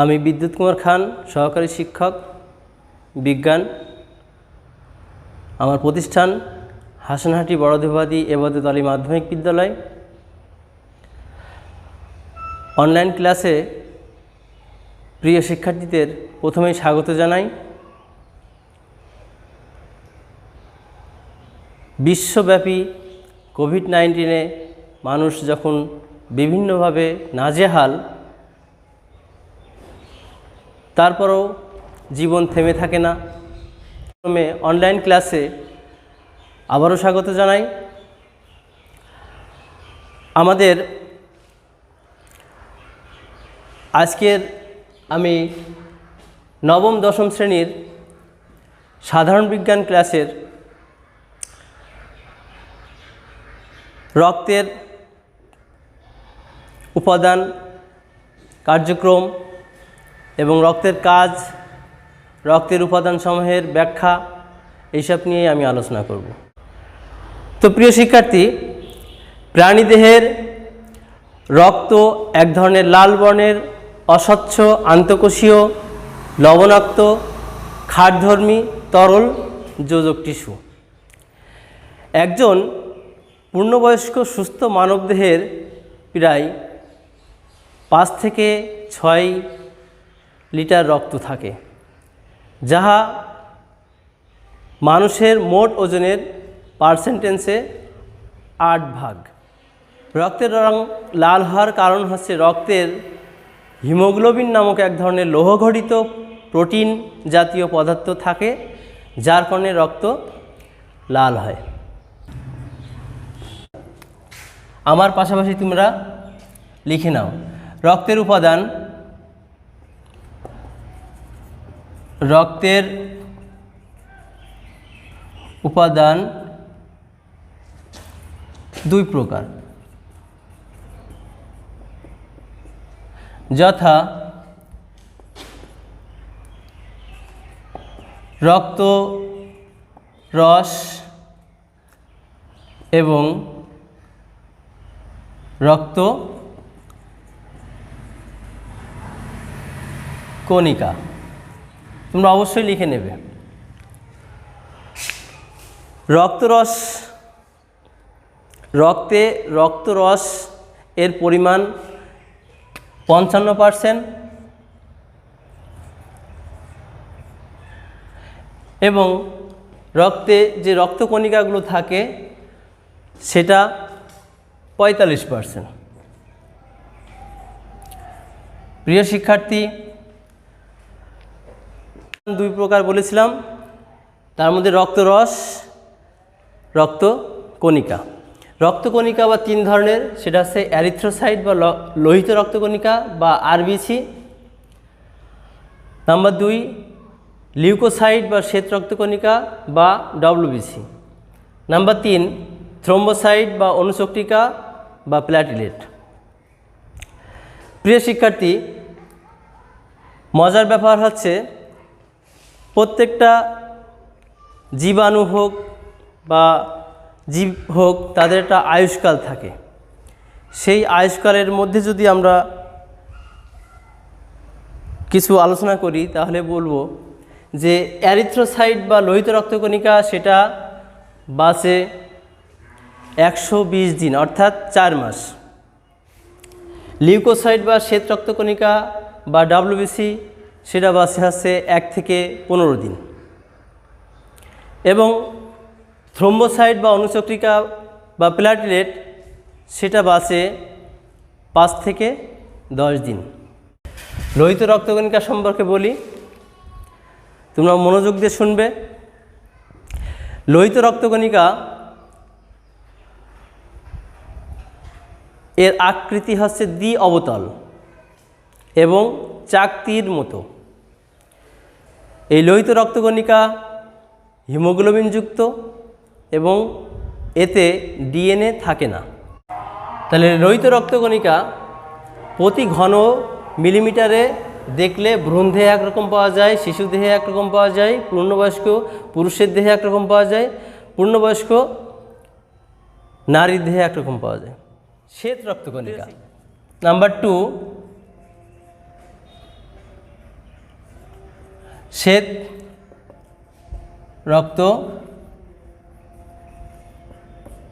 আমি বিদ্যুৎ কুমার খান, সহকারী শিক্ষক, বিজ্ঞান। আমার প্রতিষ্ঠান হাসানহাটি বড়দেবাদী এবাদত আলী মাধ্যমিক বিদ্যালয়। অনলাইন ক্লাসে প্রিয় শিক্ষার্থীদের প্রথমেই স্বাগত জানাই। বিশ্বব্যাপী কোভিড নাইন্টিনে মানুষ যখন বিভিন্নভাবে নাজেহাল তারপরও জীবন থেমে থাকে না। প্রথমে অনলাইন ক্লাসে আবারও স্বাগত জানাই। আমাদের আজকের আমি নবম, দশম শ্রেণির সাধারণ বিজ্ঞান ক্লাসের রক্তের উপাদান কার্যক্রম এবং রক্তের কাজ, রক্তের উপাদানসমূহের ব্যাখ্যা, এইসব নিয়ে আমি আলোচনা করব। তো প্রিয় শিক্ষার্থী, প্রাণীদেহের রক্ত এক ধরনের লাল বর্ণের, অস্বচ্ছ, আন্তঃকোষীয়, লবণাক্ত খাটধর্মী তরল যোজক টিস্যু। একজন পূর্ণবয়স্ক সুস্থ মানবদেহের প্রায় পাঁচ থেকে ছয় লিটার রক্ত থাকে, যাহা মানুষের মোট ওজনের পার্সেন্টেন্সে আট ভাগ। রক্তের রং লাল হওয়ার কারণ হচ্ছে রক্তের হিমোগ্লোবিন নামক এক ধরনের লৌহঘটিত প্রোটিন জাতীয় পদার্থ থাকে, যার কারণে রক্ত লাল হয়। আমার পাশাপাশি তোমরা লিখে নাও, রক্তের উপাদান রক্তের উপাদান দুই প্রকার। যথা রক্ত রস এবং রক্ত কণিকা। তোমরা অবশ্যই লিখে নেবে। রক্তরস, রক্তে রক্তরস এর পরিমাণ পঞ্চান্ন পারসেন্ট এবং রক্তে যে রক্তকণিকাগুলো থাকে সেটা পঁয়তাল্লিশ পারসেন্ট প্রিয় শিক্ষার্থী দুই প্রকার বলেছিলাম। তার মধ্যে রক্তরস রক্ত কণিকা। রক্তকণিকা বা তিন ধরনের, সেটা হচ্ছে অ্যারিথ্রোসাইট বা লোহিত রক্তকণিকা বা আরবিসি নাম্বার দুই লিউকোসাইট বা শ্বেত রক্তকণিকা বা ডব্লিউবিসি নাম্বার তিন থ্রোম্বোসাইট বা অনুচক্রিকা বা প্ল্যাটিলেট প্রিয় শিক্ষার্থী, মজার ব্যাপার হচ্ছে প্রত্যেকটা জীবাণু হোক বা জীব হোক, তাদের একটা আয়ুষ্কাল থাকে। সেই আয়ুষ্কালের মধ্যে যদি আমরা কিছু আলোচনা করি, তাহলে বলব যে অ্যারিথ্রোসাইট বা লোহিত রক্তকণিকা সেটা বাসে একশো বিশ দিন, অর্থাৎ চার মাস। লিউকোসাইট বা শ্বেত রক্তকণিকা বা ডাব্লিউবিসি সেটা বাসে আছে এক থেকে পনেরো দিন। এবং থ্রোম্বোসাইট বা অনুচক্রিকা বা প্ল্যাটিলেট সেটা বাসে পাঁচ থেকে দশ দিন। লোহিত রক্তকণিকা সম্পর্কে বলি, তোমরা মনোযোগ দিয়ে শুনবে। লোহিত রক্তকণিকা এর আকৃতি হচ্ছে দ্বি অবতল এবং চাকতির মতো। এই লোহিত রক্তকণিকা হিমোগ্লোবিনযুক্ত এবং এতে ডিএনএ থাকে না। তাহলে লোহিত রক্তকণিকা প্রতি ঘন মিলিমিটারে দেখলে ভ্রূণ দেহে একরকম পাওয়া যায়, শিশু দেহে একরকম পাওয়া যায়, পূর্ণবয়স্ক পুরুষের দেহে একরকম পাওয়া যায়, পূর্ণবয়স্ক নারীর দেহে একরকম পাওয়া যায়। শ্বেত রক্তকণিকা। নাম্বার টু শ্বেত, রক্ত,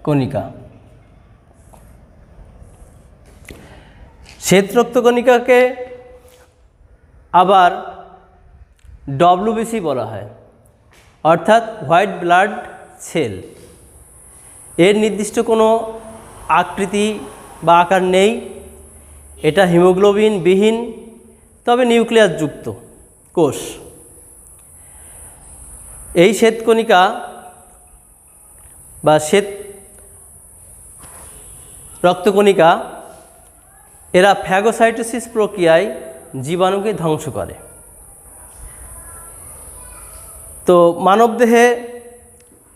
কণিকা। শ্বেত রক্তকণিকাকে আবার ডব্লিউবিসি বলা হয়, অর্থাৎ হোয়াইট ব্লাড সেল। এর নির্দিষ্ট কোনো আকৃতি বা আকার নেই। এটা হিমোগ্লোবিন বিহীন তবে নিউক্লিয়াস যুক্ত কোষ। এই শ্বেতকণিকা বা শ্বেত রক্তকণিকা এরা ফ্যাগোসাইটোসিস প্রক্রিয়ায় জীবাণুকে ধ্বংস করে। তো মানবদেহে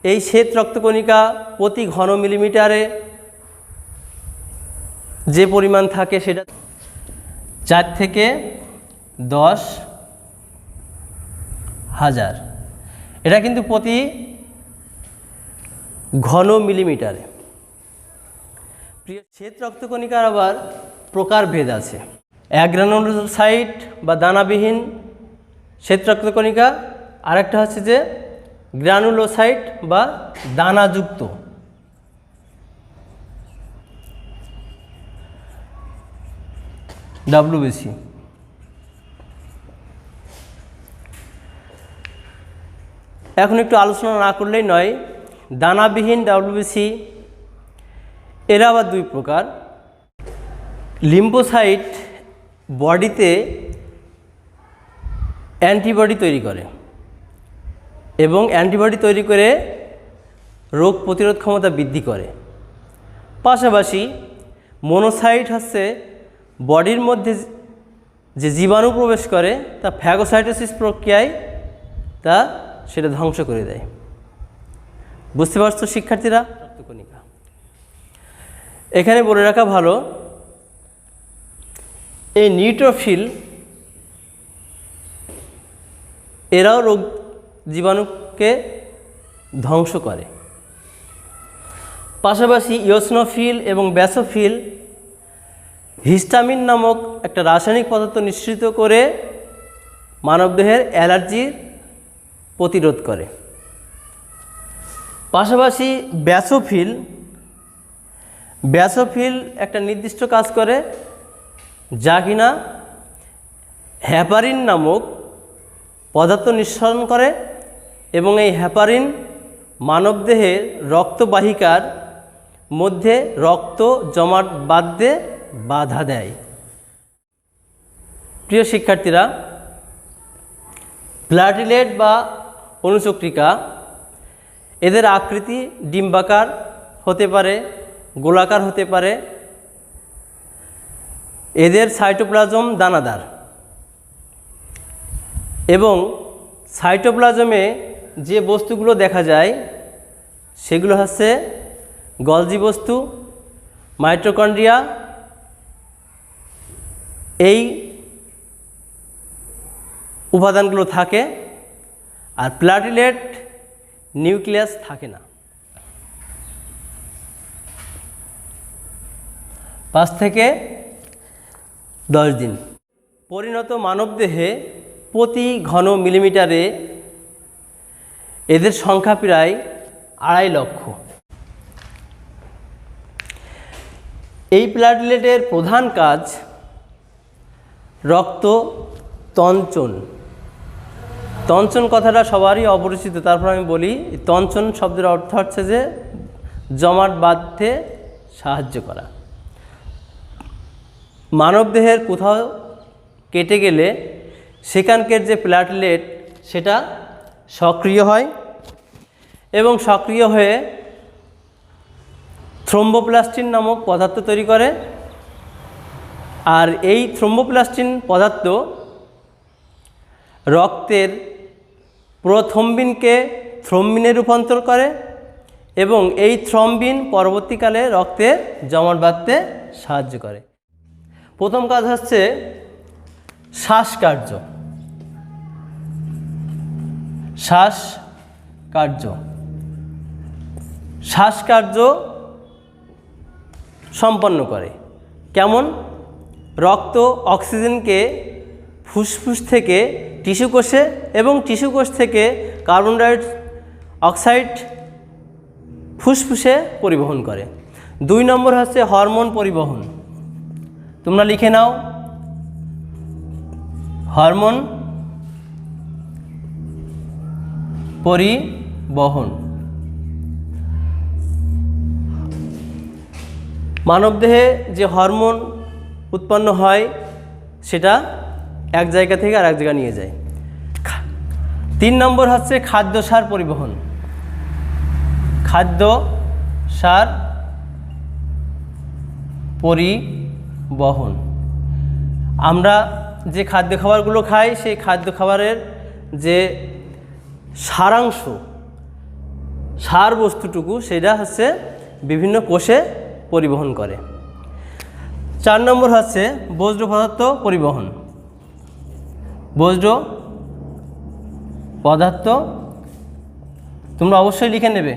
এই শ্বেত রক্তকণিকা প্রতি ঘন মিলিমিটারে যে পরিমাণ থাকে সেটা চার থেকে দশ হাজার। এটা কিন্তু প্রতি ঘন মিলিমিটারে। প্রিয় শ্বেত রক্তকণিকার আবার প্রকারভেদ আছে। অ্যাগ্রানোসাইট বা দানাবিহীন শ্বেত রক্তকণিকা, আরেকটা হচ্ছে যে গ্রানুলোসাইট বা দানাযুক্ত। ডাব্লিউবিসি এখন একটু আলোচনা না করলেই নয়। দানাবিহীন ডাব্লিউবিসি, এরা আবার দুই প্রকার। লিম্বোসাইট বডিতে অ্যান্টিবডি তৈরি করে এবং অ্যান্টিবডি তৈরি করে রোগ প্রতিরোধ ক্ষমতা বৃদ্ধি করে। পাশাপাশি মনোসাইট হচ্ছে বডির মধ্যে যে জীবাণু প্রবেশ করে, তা ফ্যাগোসাইটোসিস প্রক্রিয়ায় তা সেটা ধ্বংস করে দেয়। বুঝতে পারছ শিক্ষার্থীরা? রক্তকণিকা এখানে বলে রাখা ভালো এই নিউট্রোফিল এরাও রোগ জীবাণুকে ধ্বংস করে। পাশাপাশি ইওসনোফিল এবং ব্যাসোফিল হিস্টামিন নামক একটা রাসায়নিক পদার্থ নিঃসৃত করে মানবদেহের অ্যালার্জির প্রতিরোধ করে। পাশাপাশি ব্যাসোফিল ব্যাসোফিল একটা নির্দিষ্ট কাজ করে যা কিনা হ্যাপারিন নামক পদার্থ নিঃসরণ করে এবং এই হ্যাপারিন মানবদেহের রক্তবাহিকার মধ্যে রক্ত জমাট বাঁধতে বাধা দেয়। প্রিয় শিক্ষার্থীরা প্লাটিলেট বা অনুচক্রিকা এদের আকৃতি ডিম্বাকার হতে পারে, গোলাকার হতে পারে। এদের সাইটোপ্লাজম দানাদার। এবং সাইটোপ্লাজমে যে বস্তুগুলো দেখা যায়, সেগুলো হচ্ছে গলজি বস্তু মাইট্রোকন্ড্রিয়া এই উপাদানগুলো থাকে আর প্লাটিলেট নিউক্লিয়াস থাকে না। পাঁচ থেকে দশ দিন। পরিণত মানবদেহে প্রতি ঘন মিলিমিটারে এদের সংখ্যা প্রায় আড়াই লক্ষ। এই প্লাটলেটের প্রধান কাজ রক্ত তঞ্চন তঞ্চন কথাটা সবারই অপরিচিত। তারপর আমি বলি, তঞ্চন শব্দের অর্থ হচ্ছে যে জমাট বাঁধতে সাহায্য করা। মানবদেহের কোথাও কেটে গেলে সেখানকার যে প্ল্যাটলেট সেটা সক্রিয় হয় এবং সক্রিয় হয়ে থ্রোম্বোপ্লাস্টিন নামক পদার্থ তৈরি করে। আর এই থ্রোম্বোপ্লাস্টিন পদার্থ রক্তের প্রথম্বিনকে থ্রম্বিনে রূপান্তর করে এবং এই থ্রম্বিন পরবর্তীকালে রক্তে জমাট বাঁধতে সাহায্য করে। প্রথম কাজ হচ্ছে শ্বাসকার্য। শ্বাসকার্য। শ্বাসকার্য সম্পন্ন করে। কেমন? রক্ত অক্সিজেনকে ফুসফুস থেকে টিস্যু কোষে এবং টিস্যু কোষ থেকে কার্বন ডাই অক্সাইড ফুসফুসে পরিবহন করে। দুই নম্বর হচ্ছে হরমোন পরিবহন। তোমরা লিখে নাও। হরমোন পরিবহন। মানবদেহে যে হরমোন উৎপন্ন হয়, সেটা এক জায়গা থেকে আর এক জায়গা নিয়ে যায়। তিন নম্বর হচ্ছে খাদ্য সার পরিবহন। খাদ্য সার পরিবহন। আমরা যে খাদ্য খাবারগুলো খাই, সেই খাদ্য খাবারের যে সারাংশ, সার বস্তুটুকু, সেটা হচ্ছে বিভিন্ন কোষে পরিবহন করে। চার নম্বর হচ্ছে বজ্র পদার্থ পরিবহন। বজ্র পদার্থ তোমরা অবশ্যই লিখে নেবে।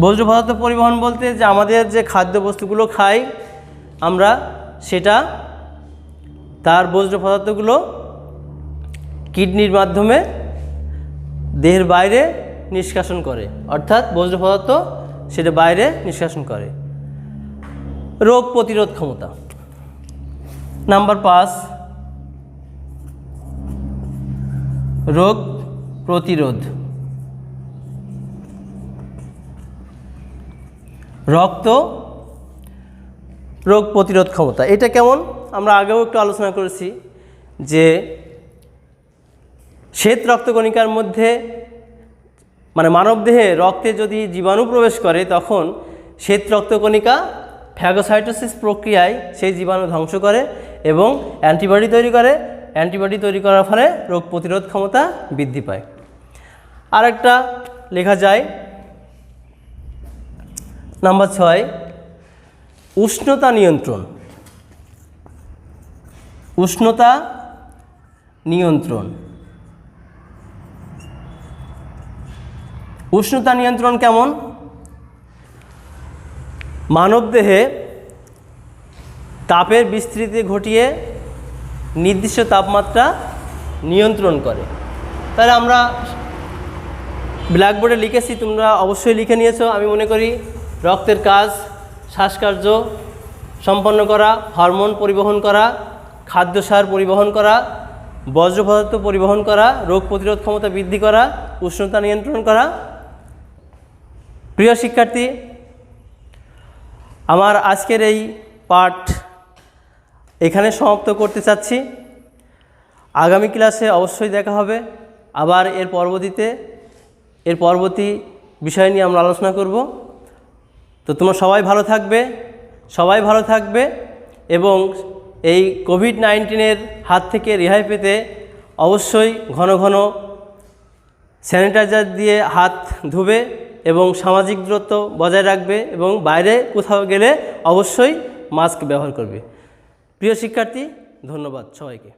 বজ্র পদার্থ পরিবহন বলতে যে আমাদের যে খাদ্য বস্তুগুলো খাই, আমরা সেটা তার বজ্র পদার্থগুলো কিডনির মাধ্যমে দেহের বাইরে নিষ্কাশন করে। অর্থাৎ বজ্র পদার্থ সেটা বাইরে নিষ্কাশন করে। রোগ প্রতিরোধ ক্ষমতা। নাম্বার পাঁচ। রোগ প্রতিরোধ। রক্ত রোগ প্রতিরোধ ক্ষমতা। এটা কেমন? আমরা আগেও একটু আলোচনা করেছি যে শ্বেত রক্তকণিকার মধ্যে মানে মানবদেহে রক্তে যদি জীবাণু প্রবেশ করে, তখন শ্বেত রক্তকণিকা ফ্যাগোসাইটোসিস প্রক্রিয়ায় সেই জীবাণু ধ্বংস করে। এবং অ্যান্টিবডি তৈরি করে। অ্যান্টিবডি তৈরি করার ফলে রোগ প্রতিরোধ ক্ষমতা বৃদ্ধি পায়। আরেকটা লেখা যায়। নাম্বার ছয়, উষ্ণতা নিয়ন্ত্রণ। উষ্ণতা নিয়ন্ত্রণ। উষ্ণতা নিয়ন্ত্রণ কেমন? মানবদেহে তাপের বিস্তৃতি ঘটিয়ে নির্দিষ্ট তাপমাত্রা নিয়ন্ত্রণ করে। তাহলে আমরা ব্ল্যাকবোর্ডে লিখেছি, তোমরা অবশ্যই লিখে নিয়েছো। আমি মনে করি রক্তের কাজ, শ্বাসকার্য, সম্পন্ন করা, হরমোন পরিবহন করা, খাদ্য সার পরিবহন করা বজ্র পদার্থ পরিবহন করা, রোগ প্রতিরোধ ক্ষমতা বৃদ্ধি করা, উষ্ণতা নিয়ন্ত্রণ করা। প্রিয় শিক্ষার্থী, আমার আজকের এই পাঠ এখানে সমাপ্ত করতে চাচ্ছি। আগামী ক্লাসে অবশ্যই দেখা হবে। আবার এর পরবর্তীতে, এর পরবর্তী বিষয় নিয়ে আমরা আলোচনা করব। তো তোমরা সবাই ভালো থাকবে, সবাই ভালো থাকবে এবং এই কোভিড নাইন্টিনের হাত থেকে রেহাই পেতে অবশ্যই ঘন ঘন স্যানিটাইজার দিয়ে হাত ধুবে এবং সামাজিক দূরত্ব বজায় রাখবে এবং বাইরে কোথাও গেলে অবশ্যই মাস্ক ব্যবহার করবে। প্রিয় শিক্ষার্থী ধন্যবাদ সবাইকে।